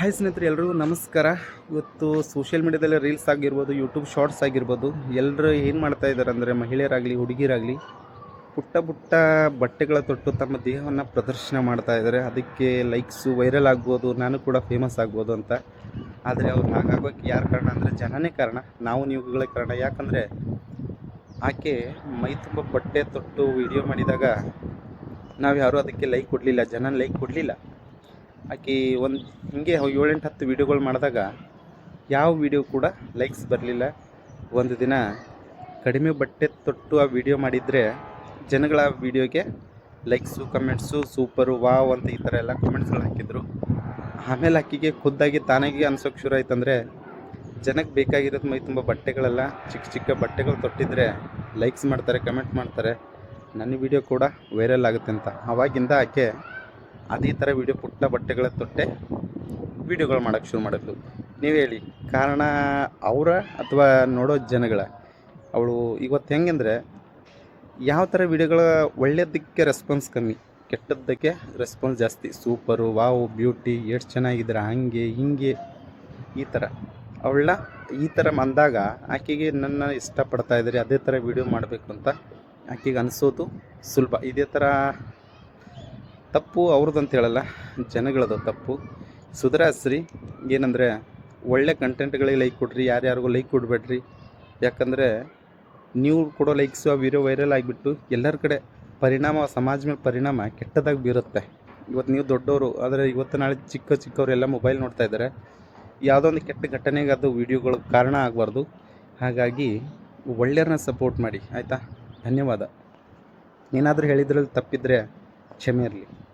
Hi ಸ್ನೇಹಿತರೆ ಎಲ್ಲರಿಗೂ ನಮಸ್ಕಾರ. ಇವತ್ತು ಸೋಷಿಯಲ್ ಮೀಡ್ಯಾದಲ್ಲಿ ರೀಲ್ಸ್ ಆಗಿರ್ಬೋದು ಯೂಟ್ಯೂಬ್ ಶಾರ್ಟ್ಸ್ ಆಗಿರ್ಬೋದು ಎಲ್ಲರೂ ಏನು ಮಾಡ್ತಾ ಇದ್ದಾರೆ ಅಂದರೆ ಮಹಿಳೆಯರಾಗಲಿ, ಹುಡುಗಿಯರಾಗಲಿ, ಪುಟ್ಟ ಪುಟ್ಟ ಬಟ್ಟೆಗಳ ತೊಟ್ಟು ತಮ್ಮ ದೇಹವನ್ನು ಪ್ರದರ್ಶನ ಮಾಡ್ತಾ ಇದ್ದಾರೆ ಅದಕ್ಕೆ ಲೈಕ್ಸು ವೈರಲ್ ಆಗ್ಬೋದು, ನಾನು ಕೂಡ ಫೇಮಸ್ ಆಗ್ಬೋದು ಅಂತ. ಆದರೆ ಅವ್ರು ಹಾಗಾಗೋಕ್ಕೆ ಯಾರು ಕಾರಣ ಅಂದರೆ ಜನನೇ ಕಾರಣ. ನಾವು ನೀವುಗಳೇ ಕಾರಣ. ಯಾಕಂದರೆ ಆಕೆ ಮೈ ತುಂಬ ಬಟ್ಟೆ ತೊಟ್ಟು ವಿಡಿಯೋ ಮಾಡಿದಾಗ ನಾವು ಯಾರೂ ಅದಕ್ಕೆ ಲೈಕ್ ಕೊಡಲಿಲ್ಲ ಜನ ಲೈಕ್ ಕೊಡಲಿಲ್ಲ. ಆಕೆ ಒಂದು ಹಿಂಗೆ ಏಳೆಂಟು ಹತ್ತು ವೀಡಿಯೋಗಳು ಮಾಡಿದಾಗ ಯಾವ ವೀಡಿಯೋ ಕೂಡ ಲೈಕ್ಸ್ ಬರಲಿಲ್ಲ. ಒಂದು ದಿನ ಕಡಿಮೆ ಬಟ್ಟೆ ತೊಟ್ಟು ಆ ವಿಡಿಯೋ ಮಾಡಿದರೆ ಜನಗಳ ವೀಡಿಯೋಗೆ ಲೈಕ್ಸು ಕಮೆಂಟ್ಸು ಸೂಪರು ವಾವ್ ಅಂತ ಈ ಥರ ಎಲ್ಲ ಕಮೆಂಟ್ಸ್ಗಳು ಹಾಕಿದ್ರು. ಆಮೇಲೆ ಆಕೆಗೆ ಖುದ್ದಾಗಿ ತಾನಾಗಿ ಅನ್ಸೋಕೆ ಶುರು ಆಯ್ತಂದರೆ ಜನಕ್ಕೆ ಬೇಕಾಗಿರೋದು ಮೈ ತುಂಬ ಬಟ್ಟೆಗಳೆಲ್ಲ, ಚಿಕ್ಕ ಚಿಕ್ಕ ಬಟ್ಟೆಗಳು ತೊಟ್ಟಿದ್ರೆ ಲೈಕ್ಸ್ ಮಾಡ್ತಾರೆ ಕಮೆಂಟ್ ಮಾಡ್ತಾರೆ. ನನ್ನ ವಿಡಿಯೋ ಕೂಡ ವೈರಲ್ ಆಗುತ್ತೆ ಅಂತ. ಆವಾಗಿಂದ ಆಕೆ ಅದೇ ಥರ ವಿಡಿಯೋ ಪುಟ್ಟ ಬಟ್ಟೆಗಳ ತೊಟ್ಟೆ ವಿಡಿಯೋಗಳು ಮಾಡೋಕ್ಕೆ ಶುರು ಮಾಡಿದ್ಲು. ನೀವು ಹೇಳಿ, ಕಾರಣ ಅವರ ಅಥವಾ ನೋಡೋ ಜನಗಳ? ಅವಳು ಇವತ್ತು ಹೆಂಗೆಂದರೆ, ಯಾವ ಥರ ವಿಡಿಯೋಗಳ ಒಳ್ಳೆಯದಕ್ಕೆ ರೆಸ್ಪಾನ್ಸ್ ಕಮ್ಮಿ, ಕೆಟ್ಟದ್ದಕ್ಕೆ ರೆಸ್ಪಾನ್ಸ್ ಜಾಸ್ತಿ? ಸೂಪರು ವಾವ್ ಬ್ಯೂಟಿ ಎಷ್ಟು ಚೆನ್ನಾಗಿದ್ದೀರ, ಹಾಗೆ, ಹಿಂಗೆ, ಈ ಥರ. ಅವಳ ಈ ಥರ ಅಂದಾಗ ಆಕೆಗೆ ನನ್ನ ಇಷ್ಟಪಡ್ತಾ ಇದ್ದಾರೆ, ಅದೇ ಥರ ವಿಡಿಯೋ ಮಾಡಬೇಕು ಅಂತ ಆಕೆಗೆ ಅನಿಸೋದು ಸುಲಭ. ಇದೇ ಥರ ತಪ್ಪು ಅವ್ರದ್ದು ಅಂತ ಹೇಳಲ್ಲ ಜನಗಳದು ತಪ್ಪು. ಸುಧಾರಿಸ್ರಿ ಏನಂದರೆ ಒಳ್ಳೆ ಕಂಟೆಂಟ್ಗಳಿಗೆ ಲೈಕ್ ಕೊಡ್ರಿ, ಯಾರ್ಯಾರಿಗೂ ಲೈಕ್ ಕೊಡಬೇಡ್ರಿ. ಯಾಕಂದರೆ ನೀವು ಕೊಡೋ ಲೈಕ್ಸು ಆ ವೀಡಿಯೋ ವೈರಲ್ ಆಗಿಬಿಟ್ಟು ಎಲ್ಲರ ಕಡೆ ಪರಿಣಾಮ, ಸಮಾಜ ಮೇಲೆ ಪರಿಣಾಮ ಕೆಟ್ಟದಾಗಿ ಬೀರುತ್ತೆ. ಇವತ್ತು ನೀವು ದೊಡ್ಡವರು, ಆದರೆ ಇವತ್ತು ನಾಳೆ ಚಿಕ್ಕ ಚಿಕ್ಕವರೆಲ್ಲ ಮೊಬೈಲ್ ನೋಡ್ತಾ ಇದ್ದಾರೆ. ಯಾವುದೋ ಒಂದು ಕೆಟ್ಟ ಘಟನೆಗೆ ಅದು ವೀಡಿಯೋಗಳು ಕಾರಣ ಆಗಬಾರ್ದು. ಹಾಗಾಗಿ ಒಳ್ಳೆಯವ್ರನ್ನ ಸಪೋರ್ಟ್ ಮಾಡಿ, ಆಯಿತಾ? ಧನ್ಯವಾದ. ಏನಾದರೂ ಹೇಳಿದ್ರಲ್ಲಿ ತಪ್ಪಿದರೆ 也蛮好的。